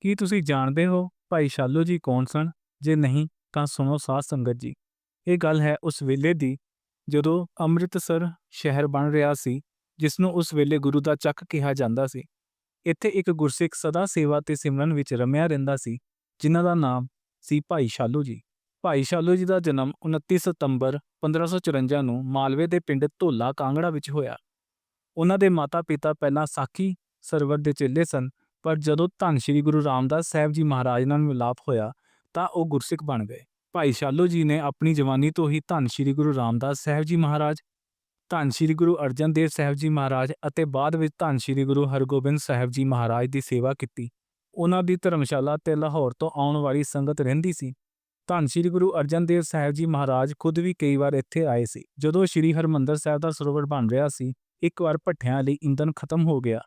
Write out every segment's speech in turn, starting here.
ਕੀ ਤੁਸੀਂ ਜਾਣਦੇ ਹੋ ਭਾਈ ਸ਼ਾਲੋ ਜੀ ਕੌਣ ਸਨ? ਜੇ ਨਹੀਂ, ਤਾਂ ਸੁਣੋ ਸਾਧ ਸੰਗਤ ਜੀ। ਇਹ ਗੱਲ ਹੈ ਉਸ ਵੇਲੇ ਦੀ, ਜਦੋਂ ਅੰਮ੍ਰਿਤਸਰ ਸ਼ਹਿਰ ਬਣ ਰਿਹਾ ਸੀ ਜਿਸ ਨੂੰ ਉਸ ਵੇਲੇ ਗੁਰੂ ਦਾ ਚੱਕ ਕਿਹਾ ਜਾਂਦਾ ਸੀ। ਇੱਥੇ ਇੱਕ ਗੁਰਸਿੱਖ ਸਦਾ ਸੇਵਾ ਤੇ ਸਿਮਰਨ ਵਿੱਚ ਰਮਿਆ ਰਹਿੰਦਾ ਸੀ, ਜਿਨ੍ਹਾਂ ਦਾ ਨਾਮ ਸੀ ਭਾਈ ਸ਼ਾਲੂ ਜੀ। ਭਾਈ ਸ਼ਾਲੂ ਜੀ ਦਾ ਜਨਮ 29 ਸਤੰਬਰ 1554 ਨੂੰ ਮਾਲਵੇ ਦੇ ਪਿੰਡ ਧੋਲਾ ਕਾਂਗੜਾ ਵਿੱਚ ਹੋਇਆ। ਉਹਨਾਂ ਦੇ ਮਾਤਾ-ਪਿਤਾ ਪਹਿਲਾਂ ਸਾਖੀ ਸਰਵਰ ਦੇ ਚੇਲੇ ਸਨ ਪਰ ਜਦੋਂ ਧੰਨ ਸ਼੍ਰੀ ਗੁਰੂ ਰਾਮਦਾਸ ਸਾਹਿਬ ਜੀ ਮਹਾਰਾਜ ਨਾਲ ਮਿਲਾਪ ਹੋਇਆ, ਤਾਂ ਉਹ ਗੁਰਸਿੱਖ ਬਣ ਗਏ। ਭਾਈ ਸ਼ਾਲੋ ਜੀ ਨੇ ਆਪਣੀ ਜਵਾਨੀ ਤੋਂ ਹੀ ਧੰਨ ਸ਼੍ਰੀ ਗੁਰੂ ਰਾਮਦਾਸ ਸਾਹਿਬ ਜੀ ਮਹਾਰਾਜ, ਧੰਨ ਸ਼੍ਰੀ ਗੁਰੂ ਅਰਜਨ ਦੇਵ ਸਾਹਿਬ ਜੀ ਮਹਾਰਾਜ ਅਤੇ ਬਾਅਦ ਵਿੱਚ ਧੰਨ ਸ਼੍ਰੀ ਗੁਰੂ ਹਰਗੋਬਿੰਦ ਸਾਹਿਬ ਜੀ ਮਹਾਰਾਜ ਦੀ ਸੇਵਾ ਕੀਤੀ। ਉਹਨਾਂ ਦੀ ਧਰਮਸ਼ਾਲਾ ਤੇ ਲਾਹੌਰ ਤੋਂ ਆਉਣ ਵਾਲੀ ਸੰਗਤ ਰਹਿੰਦੀ ਸੀ। ਧੰਨ ਸ਼੍ਰੀ ਗੁਰੂ ਅਰਜਨ ਦੇਵ ਸਾਹਿਬ ਜੀ ਮਹਾਰਾਜ ਖੁਦ ਵੀ ਕਈ ਵਾਰ ਇੱਥੇ ਆਏ ਸੀ। ਜਦੋਂ ਸ਼੍ਰੀ ਹਰਮੰਦਰ ਸਾਹਿਬ ਦਾ ਸਰੋਵਰ ਬਣ ਰਿਹਾ ਸੀ, ਇੱਕ ਵਾਰ ਭੱਠਿਆਂ ਲਈ ਇੰਧਨ ਖਤਮ ਹੋ ਗਿਆ।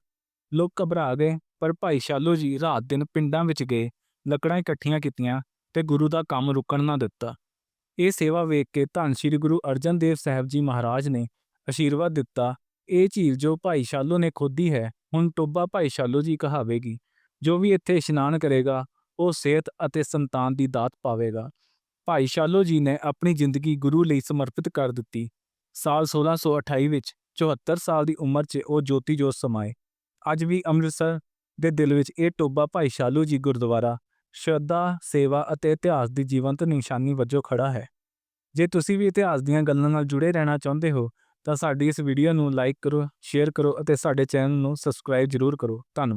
ਲੋਕ ਘਬਰਾ ਗਏ। ਪਰ ਭਾਈ ਸ਼ਾਲੋ ਜੀ ਰਾਤ ਦਿਨ ਪਿੰਡਾਂ ਵਿੱਚ ਗਏ, ਲੱਕੜਾਂ ਇਕੱਠੀਆਂ ਕੀਤੀਆਂ ਤੇ ਗੁਰੂ ਦਾ ਕੰਮ ਰੁਕਣ ਨਾ ਦਿੱਤਾ। ਇਹ ਸੇਵਾ ਵੇਖ ਕੇ ਧੰਨ ਸ਼੍ਰੀ ਗੁਰੂ ਅਰਜਨ ਦੇਵ ਸਾਹਿਬ ਜੀ ਮਹਾਰਾਜ ਨੇ ਅਸ਼ੀਰਵਾਦ ਦਿੱਤਾ, ਇਹ ਝੀਲ ਜੋ ਭਾਈ ਸ਼ਾਲੋ ਨੇ ਖੋਦੀ ਹੈ, ਹੁਣ ਟੋਬਾ ਭਾਈ ਸ਼ਾਲੋ ਜੀ ਕਹਾਵੇਗੀ। ਜੋ ਵੀ ਇੱਥੇ ਇਸ਼ਨਾਨ ਕਰੇਗਾ, ਉਹ ਸਿਹਤ ਅਤੇ ਸੰਤਾਨ ਦੀ ਦਾਤ ਪਾਵੇਗਾ। ਭਾਈ ਸ਼ਾਲੋ ਜੀ ਨੇ ਆਪਣੀ ਜ਼ਿੰਦਗੀ ਗੁਰੂ ਲਈ ਸਮਰਪਿਤ ਕਰ ਦਿੱਤੀ। ਸਾਲ 1628 ਵਿੱਚ 74 ਸਾਲ ਦੀ ਉਮਰ 'ਚ ਉਹ ਜੋਤੀ ਜੋਤ ਸਮਾਏ। ਅੱਜ ਵੀ ਅੰਮ੍ਰਿਤਸਰ ਦੇ ਦਿਲ ਵਿੱਚ ਇਹ ਟੋਬਾ ਭਾਈ ਸ਼ਾਲੂ ਜੀ ਗੁਰਦੁਆਰਾ, ਸ਼ਰਧਾ, ਸੇਵਾ ਅਤੇ ਇਤਿਹਾਸ ਦੀ ਜੀਵੰਤ ਨਿਸ਼ਾਨੀ ਵਜੋਂ ਖੜਾ ਹੈ। ਜੇ ਤੁਸੀਂ ਵੀ ਇਤਿਹਾਸ ਦੀਆਂ ਗੱਲਾਂ ਨਾਲ ਜੁੜੇ ਰਹਿਣਾ ਚਾਹੁੰਦੇ ਹੋ, ਤਾਂ ਸਾਡੀ ਇਸ ਵੀਡੀਓ ਨੂੰ ਲਾਈਕ ਕਰੋ ਸ਼ੇਅਰ ਕਰੋ ਅਤੇ ਸਾਡੇ ਚੈਨਲ ਨੂੰ ਸਬਸਕ੍ਰਾਈਬ ਜ਼ਰੂਰ ਕਰੋ। ਧੰਨਵਾਦ।